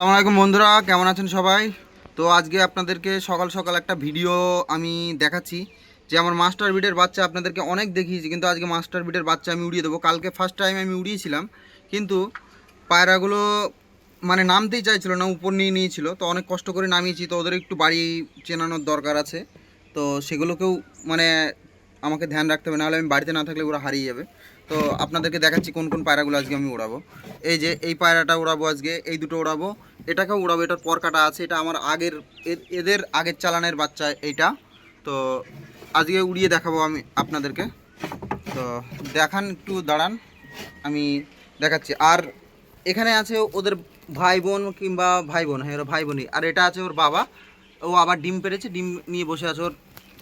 আলাইকুম বন্ধুরা, কেমন আছেন সবাই? তো আজকে আপনাদেরকে সকাল সকাল একটা ভিডিও আমি দেখাচ্ছি, যে আমার মাস্টার বিডের বাচ্চা আপনাদেরকে অনেক দেখিয়েছি, কিন্তু আজকে মাস্টার বিডের বাচ্চা আমি উড়িয়ে দেবো। কালকে ফার্স্ট টাইম আমি উড়িয়েছিলাম, কিন্তু পায়রাগুলো মানে নামতেই চাইছিল না, উপর নিয়ে নিয়েছিল, তো অনেক কষ্ট করে নামিয়েছি, তো ওদের একটু বাড়ি চেনানোর দরকার আছে, তো সেগুলোকেও মানে আমাকে ধ্যান রাখতে হবে, নাহলে আমি বাড়িতে না থাকলে ওরা হারিয়ে যাবে। তো আপনাদেরকে দেখাচ্ছি কোন কোন পায়রাগুলো আজকে আমি উড়াবো। এই যে, এই পায়রাটা উড়াবো আজকে, এই দুটো উড়াবো এটাকেও উড়াবো, এটার পর কাটা আছে, এটা আমার আগের এদের আগের চালানের বাচ্চা এইটা। তো আজকে উড়িয়ে দেখাবো আমি আপনাদেরকে। তো দেখান একটু, দাঁড়ান, আমি দেখাচ্ছি। আর এখানে আছে ওদের ভাই বোন কিংবা ভাই বোন হ্যাঁ ওর ভাই বোনই আর এটা আছে ওর বাবা, ও আবার ডিম পেরেছে ডিম নিয়ে বসে আছে ওর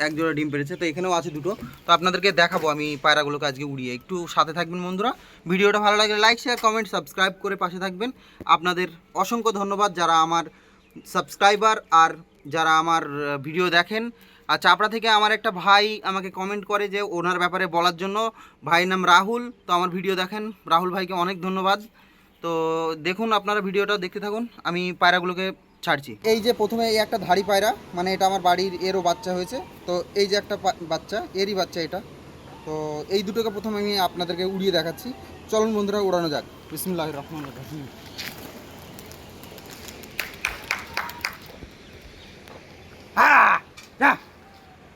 এক জোড়া ডিম পেরেছে, তো এখানেও আছে দুটো। তো আপনাদেরকে দেখাবো আমি পায়রাগুলোকে আজকে উড়িয়ে। একটু সাথে থাকবেন বন্ধুরা। ভিডিওটা ভালো লাগলে লাইক শেয়ার কমেন্ট সাবস্ক্রাইব করে পাশে থাকবেন। আপনাদের অসংখ্য ধন্যবাদ যারা আমার সাবস্ক্রাইবার আর যারা আমার ভিডিও দেখেন। আর চাপড়া থেকে আমার একটা ভাই আমাকে কমেন্ট করে যে ওনার ব্যাপারে বলার জন্য। ভাইয়ের নাম রাহুল, তো আমার ভিডিও দেখেন। রাহুল ভাইকে অনেক ধন্যবাদ। তো দেখুন আপনারা ভিডিওটা দেখতে থাকুন। আমি পায়রাগুলোকে ছাড়ছি। এই যে প্রথমে এই একটা ধাড়ি পায়রা মানে এটা আমার বাড়ির এরও বাচ্চা হয়েছে তো এই যে একটা বাচ্চা এরই বাচ্চা এটা। তো এই দুটোকে প্রথমে আমি আপনাদেরকে উড়িয়ে দেখাচ্ছি। চলুন বন্ধুরা উড়ানো যাক। বিসমুল্লাহ রহমান রহিম।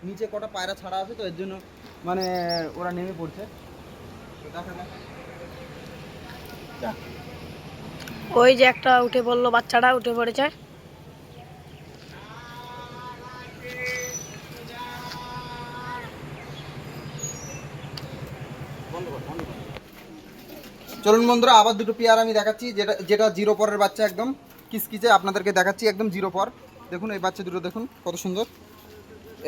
নিচে কটা পায়রা ছাড়া আছে তো এর জন্য মানে ওরা নেমে পড়ছে। তো দেখা ওই যে একটা উঠে পড়ল বাচ্চাটা উঠে পড়েছে। চলুন বন্ধুরা, আবার দুটো পেয়ার আমি দেখাচ্ছি, যেটা যেটা জিরো পরের বাচ্চা একদম কিসকিসে আপনাদেরকে দেখাচ্ছি, একদম জিরো পর। দেখুন, এই বাচ্চা দুটো দেখুন, কত সুন্দর।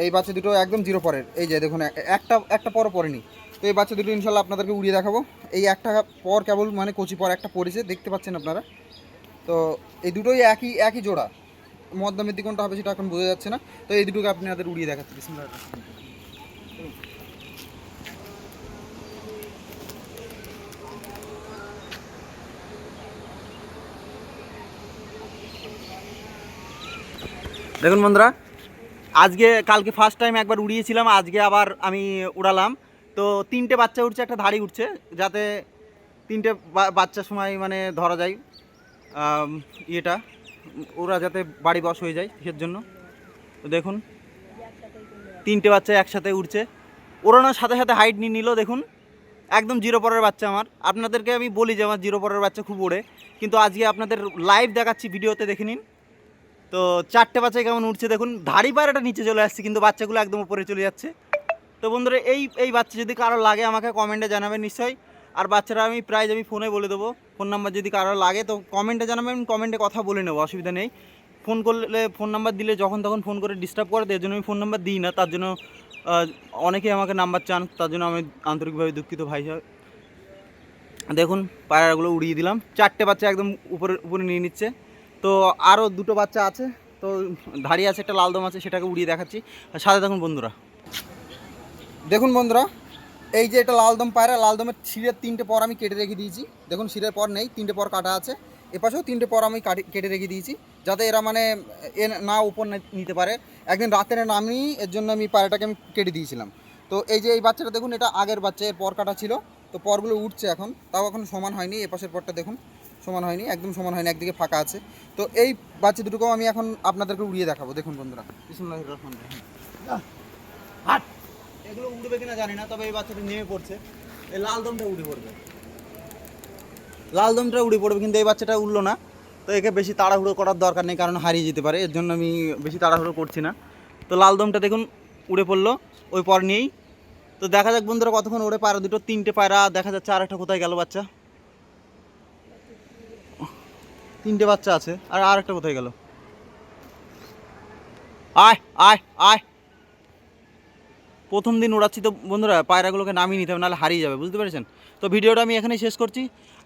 এই বাচ্চা দুটো একদম জিরো পরের। এই যে দেখুন, একটা একটা পরও পড়েনি তো এই বাচ্চা দুটো ইনশাল্লাহ আপনাদেরকে উড়িয়ে দেখাবো। এই একটা পর কেবল মানে কচি পর একটা পড়েছে দেখতে পাচ্ছেন আপনারা। তো এই দুটোই একই একই জোড়া। মধ্যমের দিকে কোনটা হবে সেটা এখন বোঝা যাচ্ছে না। তো এই দুটোকে আপনাদের উড়িয়ে দেখাচ্ছি দেখুন বন্ধুরা, আজকে কালকে ফার্স্ট টাইম একবার উড়িয়েছিলাম, আজকে আবার আমি উড়ালাম। তো তিনটে বাচ্চা উঠছে একটা ধাড়ি উঠছে যাতে তিনটে বা- বাচ্চার সময় মানে ধরা যায়। ইয়েটা, ওরা যাতে বাড়ি বস হয়ে যায় সের জন্য। তো দেখুন, তিনটে বাচ্চা একসাথে উঠছে ওড়ানোর সাথে সাথে হাইট নিয়ে নিল, দেখুন। একদম জিরো পরের বাচ্চা আমার। আপনাদেরকে আমি বলি যে আমার জিরো পরের বাচ্চা খুব ওড়ে। কিন্তু আজকে আপনাদের লাইভ দেখাচ্ছি ভিডিওতে দেখে নিন। তো চারটে বাচ্চা কেমন উঠছে দেখুন, ধাড়ি পায়রাটা নিচে চলে আসছে, কিন্তু বাচ্চাগুলো একদম উপরে চলে যাচ্ছে। তো বন্ধুরা, এই এই বাচ্চা যদি কারও লাগে আমাকে কমেন্টে জানাবেন নিশ্চয়ই। আর বাচ্চারা, আমি প্রাইজ আমি ফোনে বলে দেবো, ফোন নাম্বার যদি কারও লাগে, তো কমেন্টে জানাবেন, কমেন্টে কথা বলে নেব, অসুবিধা নেই। ফোন করলে, ফোন নাম্বার দিলে যখন তখন ফোন করে ডিস্টার্ব করে এর জন্য আমি ফোন নাম্বার দিই না, তার জন্য অনেকেই আমাকে নাম্বার চান, তার জন্য আমি আন্তরিকভাবে দুঃখিত ভাই দেখুন, পায়রাগুলো উড়িয়ে দিলাম। চারটে বাচ্চা একদম উপরে উপরে নিয়ে নিচ্ছে। তো আরও দুটো বাচ্চা আছে, তো ধাড়ি আছে একটা লালদম আছে, সেটাকে উড়িয়ে দেখাচ্ছি। সাথে দেখুন বন্ধুরা। দেখুন বন্ধুরা, এই যে এটা লালদম পায়রা লালদমের শিরের তিনটে পর আমি কেটে রেখে দিয়েছি। দেখুন, শিরের পর নেই, তিনটে পর কাটা আছে। এপাশেও তিনটে পর আমি কাটি- কেটে রেখে দিয়েছি, যাতে এরা মানে এ না উপর নিতে পারে। একদিন রাতের নামি এর জন্য আমি পায়রাটাকে আমি কেটে দিয়েছিলাম। তো এই যে এই বাচ্চাটা, দেখুন, এটা আগের বাচ্চা, এর পর কাটা ছিল। তো পরগুলো উঠছে এখন, তাও এখন সমান হয়নি, এ পাশের পরটা দেখুন। সমান হয়নি, একদম সমান হয়নি, একদিকে ফাঁকা আছে। তো এই বাচ্চা দুটোকেও আমি এখন আপনাদেরকে উড়িয়ে দেখাবো। দেখুন বন্ধুরা বিসমুল্লাহির রহমানির হাট। এগুলো উঠবে কিনা জানি না, তবে এই বাচ্চাটা নেমে পড়ছে। এই লাল দমটা উঠে পড়বে। লাল দমটা উড়ে পড়বে, কিন্তু এই বাচ্চাটা উঠল না। তো একে বেশি তাড়াহুড়ো করার দরকার নেই, কারণ হারিয়ে যেতে পারে। এর জন্য আমি বেশি তাড়াহুড়ো করছি না। তো লাল দমটা দেখুন, উড়ে পড়ল, ওই পর নিয়েই। তো দেখা যাক বন্ধুরা কতক্ষণ ওড়ে পায়রা দুটো, তিনটে পায়রা, দেখা যাচ্ছে আর একটা কোথায় গেল বাচ্চা। তিনটে বাচ্চা আছে। আর আর একটা কোথায় গেল? আয় আয় আয়। প্রথম দিন উড়াচ্ছি তো বন্ধুরা, পায়রাগুলোকে নামিয়ে নিতে হবে, নাহলে হারিয়ে যাবে, বুঝতে পেরেছেন? তো ভিডিওটা আমি এখানেই শেষ করছি।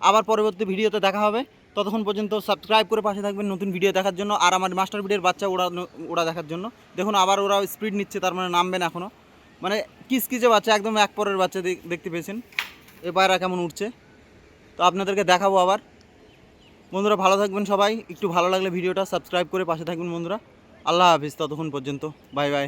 আবার পরবর্তী ভিডিওতে দেখা হবে। ততক্ষণ পর্যন্ত সাবস্ক্রাইব করে পাশে থাকবেন নতুন ভিডিও দেখার জন্য আর আমার মাস্টার ভিডিওর বাচ্চা ওড়া দেখার জন্য। দেখুন, আবার ওরা স্পিড নিচ্ছে, তার মানে নামবে না এখনও মানে কিস কিসে বাচ্চা, একদম এক পরের বাচ্চা দেখতে পেয়েছেন। এ পায়রা কেমন উঠছে তো আপনাদেরকে দেখাবো আবার। বন্ধুরা ভালো থাকবেন সবাই। একটু ভালো লাগলে ভিডিওটা সাবস্ক্রাইব করে পাশে থাকবেন বন্ধুরা। আল্লাহ হাফিজ, ততক্ষণ পর্যন্ত। Bye bye.